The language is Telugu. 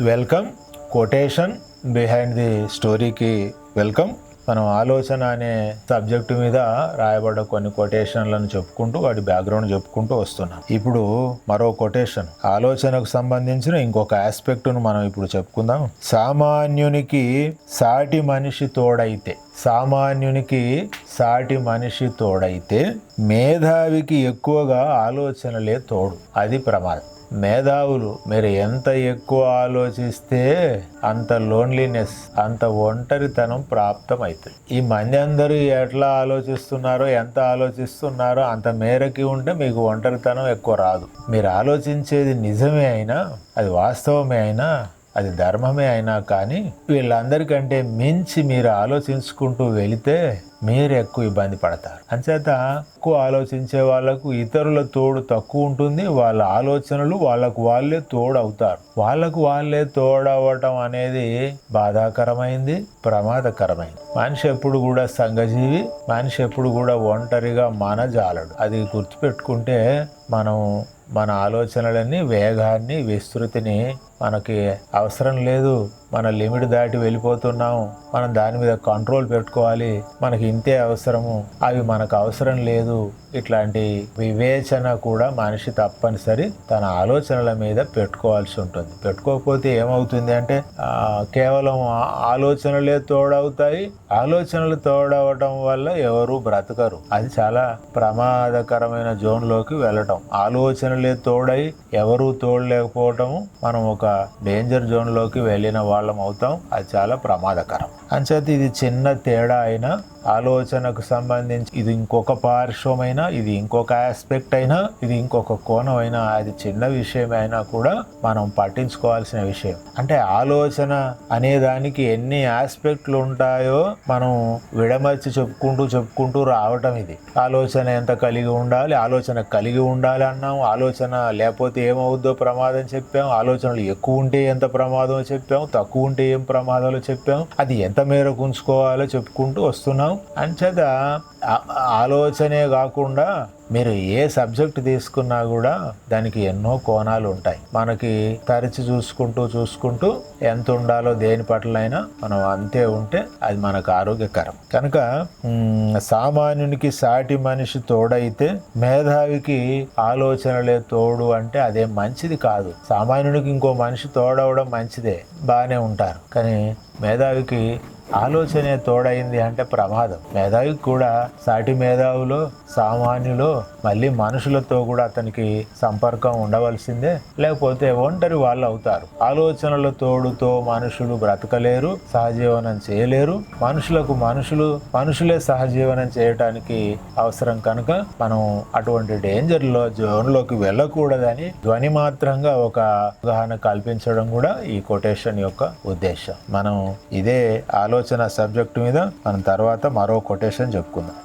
వెల్కమ్. కొటేషన్ బిహైండ్ ది స్టోరీకి వెల్కమ్. మనం ఆలోచన అనే సబ్జెక్టు మీద రాయబడ్డ కొన్ని కొటేషన్లను చెప్పుకుంటూ వాటి బ్యాక్గ్రౌండ్ చెప్పుకుంటూ వస్తున్నాం. ఇప్పుడు మరో కొటేషన్ ఆలోచనకు సంబంధించిన ఇంకొక ఆస్పెక్ట్ను మనం ఇప్పుడు చెప్పుకుందాం. సామాన్యునికి సాటి మనిషి తోడైతే సామాన్యునికి సాటి మనిషి తోడైతే మేధావికి ఎక్కువగా ఆలోచనలే తోడు. అది ప్రమాదం. మేధావులు. మీరు ఎంత ఎక్కువ ఆలోచిస్తే అంత లోన్లీనెస్ అంత ఒంటరితనం ప్రాప్తం అవుతుంది ఈ మంది అందరూ ఎట్లా ఆలోచిస్తున్నారో ఎంత ఆలోచిస్తున్నారో అంత మేరకి ఉంటే మీకు ఒంటరితనం ఎక్కువ రాదు. మీరు ఆలోచించేది నిజమే అయినా అది వాస్తవమే అయినా అది ధర్మమే అయినా కానీ వీళ్ళందరికంటే మించి మీరు ఆలోచించుకుంటూ వెళితే మీరు ఎక్కువ ఇబ్బంది పడతారు. అంచేత ఎక్కువ ఆలోచించే వాళ్ళకు ఇతరుల తోడు తక్కువ ఉంటుంది. వాళ్ళ ఆలోచనలు వాళ్ళకు వాళ్ళే తోడు అవుతారు వాళ్ళకు వాళ్ళే తోడవటం అనేది బాధాకరమైంది ప్రమాదకరమైంది. మనిషి ఎప్పుడు కూడా సంఘజీవి మనిషి ఎప్పుడు కూడా ఒంటరిగా మనజాలడు అది గుర్తుపెట్టుకుంటే మనం మన ఆలోచనలన్నీ వేగాన్ని విస్తృతిని మనకి అవసరం లేదు. మన లిమిట్ దాటి వెళ్ళిపోతున్నాం మనం దాని మీద కంట్రోల్ పెట్టుకోవాలి. మనకి ఇంతే అవసరము. అవి మనకు అవసరం లేదు. ఇట్లాంటి వివేచన కూడా మనిషి తప్పనిసరి తన ఆలోచనల మీద పెట్టుకోవాల్సి ఉంటుంది. పెట్టుకోకపోతే ఏమవుతుంది అంటే కేవలం ఆలోచనలే తోడవుతాయి. ఆలోచనలు తోడవటం వల్ల ఎవరు బ్రతకరు. అది చాలా ప్రమాదకరమైన జోన్లోకి వెళ్ళటం. ఆలోచనలే తోడై ఎవరు తోడలేకపోవటము మనం ఒక డేంజర్ జోన్లోకి వెళ్ళిన వాళ్ళం అవుతాం. అది చాలా ప్రమాదకరం. అంచేత ఇది చిన్న తేడా అయినా ఆలోచనకు సంబంధించి ఇది ఇంకొక పార్శ్వమైనా ఇది ఇంకొక ఆస్పెక్ట్ అయినా ఇది ఇంకొక కోణం అయినా అది చిన్న విషయమైనా కూడా మనం పట్టించుకోవాల్సిన విషయం. అంటే ఆలోచన అనే దానికి ఎన్ని ఆస్పెక్ట్లు ఉంటాయో మనం విడమర్చి చెప్పుకుంటూ చెప్పుకుంటూ రావటం ఇది. ఆలోచన ఎంత కలిగి ఉండాలి ఆలోచన కలిగి ఉండాలి అన్నాం ఆలోచన లేకపోతే ఏమవుద్దో ప్రమాదం చెప్పాం ఆలోచనలు ఎక్కువ ఉంటే ఎంత ప్రమాదం చెప్పాం తక్కువ ఉంటే ఏం ప్రమాదాలు చెప్పాం అది ఎంత మేరకు ఉంచుకోవాలో చెప్పుకుంటూ వస్తున్నాం. అంచేత ఆలోచనే కాకుండా మీరు ఏ సబ్జెక్ట్ తీసుకున్నా కూడా దానికి ఎన్నో కోణాలు ఉంటాయి. మనకి తరచి చూసుకుంటూ చూసుకుంటూ ఎంత ఉండాలో దేని పట్లైనా మనం అంతే ఉంటే అది మనకు ఆరోగ్యకరం. కనుక సామాన్యునికి సాటి మనిషి తోడైతే మేధావికి ఆలోచనలే తోడు అంటే అదే మంచిది కాదు. సామాన్యునికి ఇంకో మనిషి తోడవడం మంచిదే బాగానే ఉంటారు. కానీ మేధావికి ఆలోచనే తోడైంది అంటే ప్రమాదం. మేధావికి కూడా సాటి మేధావులో సామాన్యులో మళ్ళీ మనుషులతో కూడా అతనికి సంపర్కం ఉండవలసిందే. లేకపోతే ఒంటరి వాళ్ళు అవుతారు ఆలోచనల తోడుతో మనుషులు బ్రతకలేరు సహజీవనం చేయలేరు. మనుషులకు మనుషులు మనుషులే సహజీవనం చేయటానికి అవసరం కనుక మనం అటువంటి డేంజర్లో జోన్లోకి వెళ్ళకూడదని ధ్వని మాత్రంగా ఒక అవగాహన కల్పించడం కూడా ఈ కొటేషన్ యొక్క ఉద్దేశం. మనం ఇదే ఆలోచన సబ్జెక్టు మీద మనం తర్వాత మరో కొటేషన్ చెప్పుకుందాం.